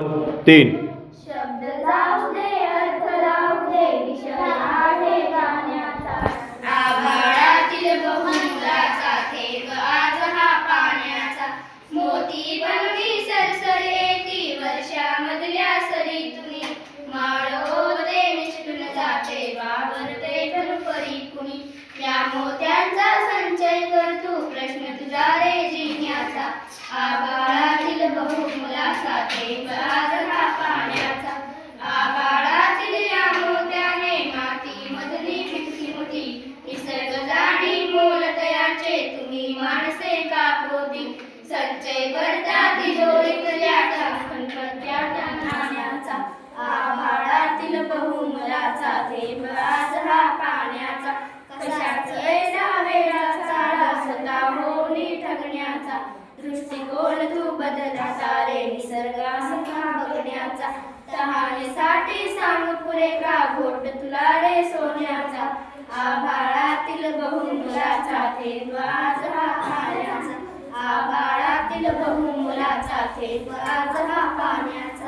तीन. शब्द आभाळातील थेंब आज हा पाण्याचा. मोती बनवी संचय करता तिजोरीतल्या खणखणत्या त्या नाण्याचा आभाळातील बहुमलाचा थेंब आज हा पाण्याचा. कशाचे ऐसा वेळाचा रसता होणी ठगण्याचा? दृष्टिकोन तू बदलाचा रे निसर्गासखा बघण्याचा. तहानेसाठी सांग पुरे का घोट तुला रे सोन्याचा? आभाळातील बहुमलाचा थेंब आज हा पाण्याचा आभाळातील आज हा पाण्याचा